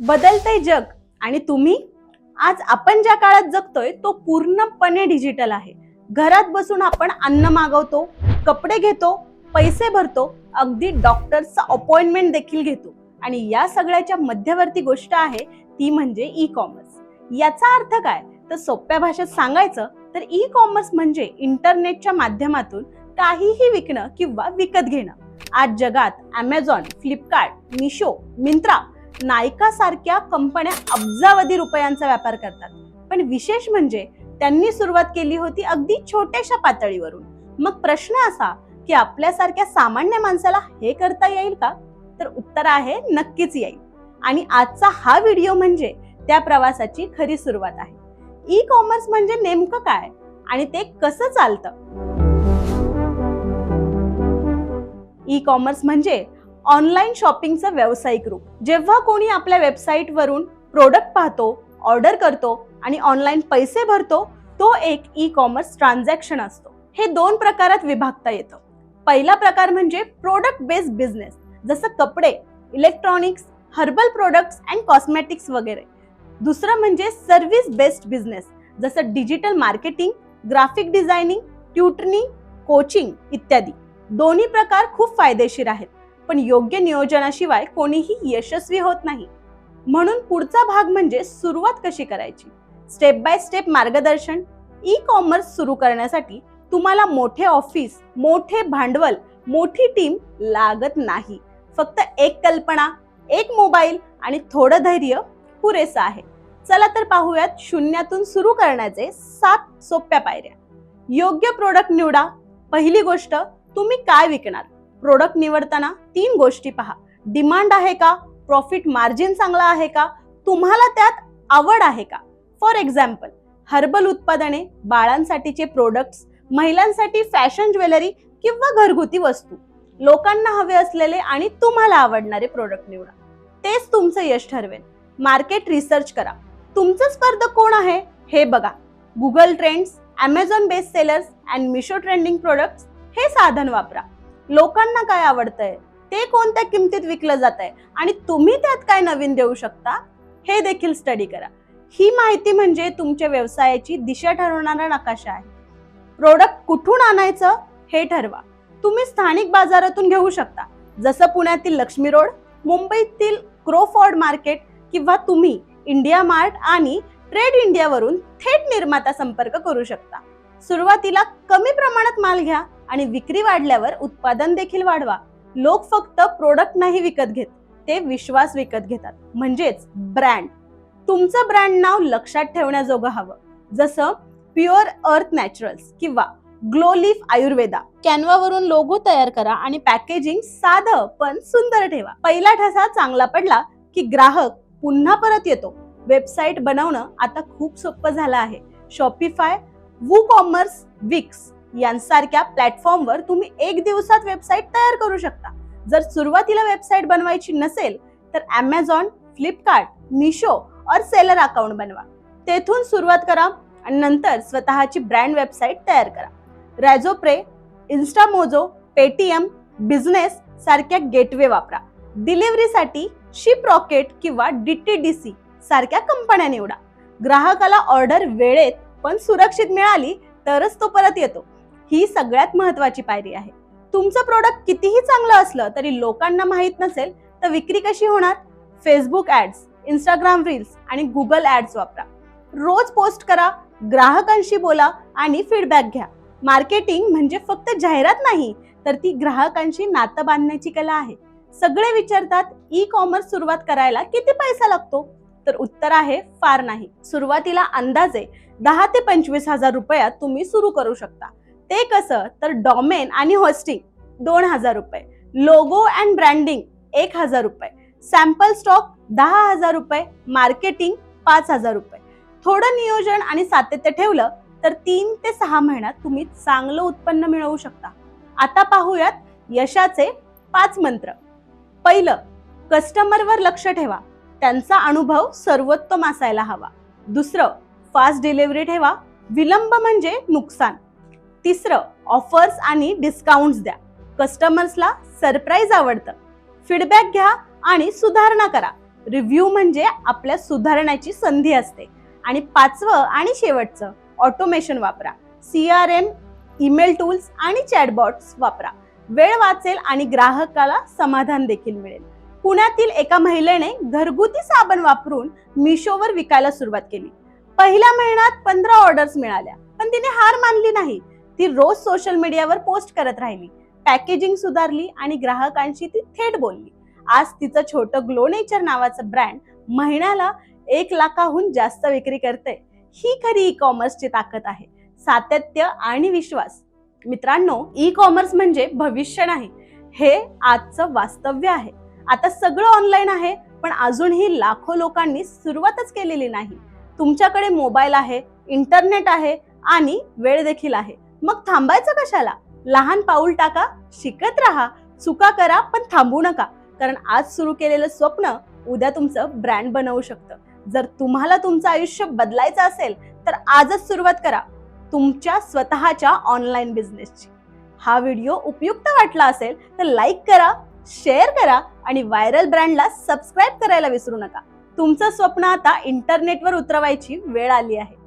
बदलतंय जग. आणि तुम्ही? आज आपण ज्या काळात जगतोय तो पूर्णपणे डिजिटल आहे. घरात बसून आपण अन्न मागवतो कपडे घेतो पैसे भरतो अगदी डॉक्टरचा अपॉइंटमेंट देखील घेतो. आणि या सगळ्याच्या मध्यवर्ती गोष्ट आहे ती म्हणजे ई कॉमर्स याचा अर्थ काय? तर सोप्या भाषेत सांगायचं तर ई कॉमर्स म्हणजे इंटरनेटच्या माध्यमातून काहीही विकणं किंवा विकत घेणं. आज जगात अमेझॉन फ्लिपकार्ट मिशो मिंत्रा नायकासारख्या कंपन्या अब्जावधी रुपयांचा व्यापार करतात. पण विशेष म्हणजे त्यांनी सुरुवात केली होती अगदी छोट्याशा पातळीवरून. मग प्रश्न असा की आपल्यासारख्या सामान्य माणसाला हे करता येईल का? तर उत्तर आहे नक्कीच येईल. आणि आजचा हा व्हिडिओ म्हणजे त्या प्रवासाची खरी सुरुवात आहे. ई कॉमर्स म्हणजे नेमकं काय? आणि ते कसं चालतं? ई कॉमर्स म्हणजे ऑनलाईन शॉपिंगचं व्यावसायिक रूप. जेव्हा कोणी आपल्या वेबसाईटवरून प्रोडक्ट पाहतो ऑर्डर करतो आणि ऑनलाईन पैसे भरतो तो एक ई कॉमर्स ट्रान्झॅक्शन असतो. हे दोन प्रकारात विभागता येतं. पहिला प्रकार म्हणजे प्रोडक्ट बेस्ड बिझनेस जसं कपडे electronics herbal products and cosmetics वगैरे. दुसरं म्हणजे सर्व्हिस बेस्ड बिझनेस जसं digital marketing graphic designing tutoring coaching इत्यादी. दोन्ही प्रकार खूप फायदेशीर आहेत. पण योग्य नियोजनाशिवाय कोणीही यशस्वी होत नाही. म्हणून पुढचा भाग म्हणजे सुरुवात कशी करायची? स्टेप बाय स्टेप मार्गदर्शन ई कॉमर्स सुरू करण्यासाठी तुम्हाला मोठे ऑफिस मोठे भांडवल मोठी टीम लागत नाही. फक्त एक कल्पना एक मोबाईल आणि थोडं धैर्य पुरेसं आहे. चला तर पाहूयात शून्यातून सुरू करण्याचे सात सोप्या पायऱ्या. योग्य प्रोडक्ट निवडा. पहिली गोष्ट तुम्ही काय विकणार? प्रोडक्ट निवडताना तीन गोष्टी पहा. डिमांड आहे का? प्रॉफिट मार्जिन चांगला आहे का? तुम्हाला त्यात आवड आहे का? फॉर एक्झाम्पल हर्बल उत्पादने बाळांसाठीचे प्रोडक्ट्स महिलांसाठी फॅशन ज्वेलरी किंवा घरगुती वस्तू. लोकांना हवे असलेले आणि तुम्हाला आवडणारे प्रोडक्ट निवडा. तेच तुमचं यश ठरवेल. मार्केट रिसर्च करा. तुमचं स्पर्धक कोण आहे? हे बघा. Google trends Amazon best sellers and Meesho trending products हे साधन वापरा. लोकांना काय आवडतंय? ते कोणत्या किमतीत विकलं जात आहे आणि तुम्ही त्यात काय नवीन देऊ शकता? हे देखील स्टडी करा. ही माहिती म्हणजे तुमच्या व्यवसायाची दिशा ठरवणारा नकाशा आहे. प्रोडक्ट कुठून आणायचं हे ठरवा. तुम्ही स्थानिक बाजारातून घेऊ शकता. जसं पुण्यातील लक्ष्मी रोड मुंबईतील क्रोफॉर्ड मार्केट किंवा तुम्ही इंडिया मार्ट आणि ट्रेड इंडियावरून थेट निर्माता संपर्क करू शकता. सुरुवातीला कमी प्रमाणात माल घ्या. आणि विक्री वाढल्यावर उत्पादन देखील वाढवा. लोक फक्त प्रोडक्ट नाही विकत घेत ते विश्वास विकत घेतात. म्हणजेच ब्रँड तुमचं ब्रँड नाव लक्षात ठेवण्याजोगं हवं. जसं प्युअर अर्थ नॅचरल्स किंवा ग्लो लिफ आयुर्वेदा कॅनवावरून लोगो तयार करा आणि पॅकेजिंग साधं पण सुंदर ठेवा. पहिला ठसा चांगला पडला की ग्राहक पुन्हा परत येतो. वेबसाईट बनवणं आता खूप सोपं झालं आहे. शॉपिफाय वू कॉमर्स विक्स यांसारख्या प्लॅटफॉर्मवर तुम्ही एक दिवसात वेबसाईट तयार करू शकता. जर सुरुवातीला वेबसाईट बनवायची नसेल तर ॲमेझॉन फ्लिपकार्ट मिशो और सेलर अकाउंट बनवा. तेथून सुरुवात करा आणि नंतर स्वतःची ब्रँड वेबसाईट तयार करा. रॅझोप्रे इन्स्टामोजो पेटीएम बिझनेस सारख्या गेटवे वापरा. डिलिव्हरीसाठी शिप रॉकेट किंवा डी टी डी सी सारख्या कंपन्या निवडा. ग्राहकाला ऑर्डर वेळेत पण सुरक्षित मिळाली तरच तो परत येतो. ही सगळ्यात महत्वाची पायरी आहे. तुमचं प्रोडक्ट कितीही चांगलं असलं तरी लोकांना माहीत नसेल तर विक्री कशी होणार? फेसबुक ऍड्स इंस्टाग्राम रील्स आणि गुगल ऍड्स वापरा. रोज पोस्ट करा ग्राहकांशी बोला आणि फीडबॅक घ्या. मार्केटिंग म्हणजे फक्त जाहिरात नाही तर ती ग्राहकांशी नातं बांधण्याची कला आहे. सगळे विचारतात ई कॉमर्स सुरुवात करायला किती पैसा लागतो? तर उत्तर आहे फार नाही. सुरुवातीला अंदाजे दहा ते पंचवीस हजार रुपयात तुम्ही सुरू करू शकता. ते कसं? तर डॉमेन आणि होस्टिंग दोन हजार रुपये. लोगो अँड ब्रँडिंग एक हजार रुपये. सॅम्पल स्टॉक दहा हजार रुपये. मार्केटिंग पाच हजार रुपये. थोडं नियोजन आणि सातत्य ठेवलं तर तीन ते सहा महिन्यात तुम्ही चांगलं उत्पन्न मिळवू शकता. आता पाहूयात यशाचे पाच मंत्र. पहिलं कस्टमरवर लक्ष ठेवा. त्यांचा अनुभव सर्वोत्तम असायला हवा. दुसरं फास्ट डिलिव्हरी ठेवा. विलंब म्हणजे नुकसान. तिसरं ऑफर्स आणि डिस्काउंट्स द्या. कस्टमर्सला सरप्राईज आवडतं. फीडबॅक घ्या आणि सुधारणा करा. रिव्ह्यू म्हणजे आपल्या सुधारण्याची संधी असते. आणि पाचवं आणि शेवटचं ऑटोमेशन वापरा. C R M email tools आणि चॅटबॉट्स वापरा. वेळ वाचेल आणि ग्राहकाला समाधान देखील मिळेल. पुण्यातील एका महिलेने घरगुती साबण वापरून मिशोवर विकायला सुरुवात केली. पहिल्या महिन्यात पंधरा ऑर्डर्स मिळाल्या पण तिने हार मानली नाही. ती रोज सोशल मीडियावर पोस्ट करत राहिली. पॅकेजिंग सुधारली आणि ग्राहकांशी ती थेट बोलली. आज तिचं छोटं ग्लो नेचर नावाचं ब्रँड महिन्याला एक लाखाहून जास्त विक्री करते ही खरी ई कॉमर्सची ताकद आहे. सातत्य आणि विश्वास. मित्रांनो ई कॉमर्स म्हणजे भविष्य नाही. हे आजचं वास्तव्य आहे. आता सगळं ऑनलाईन आहे पण अजूनही लाखो लोकांनी सुरुवातच केलेली नाही. तुमच्याकडे मोबाईल आहे इंटरनेट आहे आणि वेळ देखील आहे. मग थांबायचं कशाला? लहान पाऊल टाका शिकत राहा. चुका करा पण थांबू नका. कारण आज सुरू केलेलं स्वप्न उद्या तुमचं ब्रँड बनवू शकतं. जर तुम्हाला तुमचं आयुष्य बदलायचं असेल तर आजच सुरुवात करा. तुमच्या स्वतःच्या ऑनलाईन बिझनेसची हा व्हिडिओ उपयुक्त वाटला असेल तर लाईक करा शेअर करा आणि व्हायरल ब्रँडला सबस्क्राईब करायला विसरू नका. तुमचं स्वप्न आता इंटरनेटवर उतरवायची वेळ आली आहे.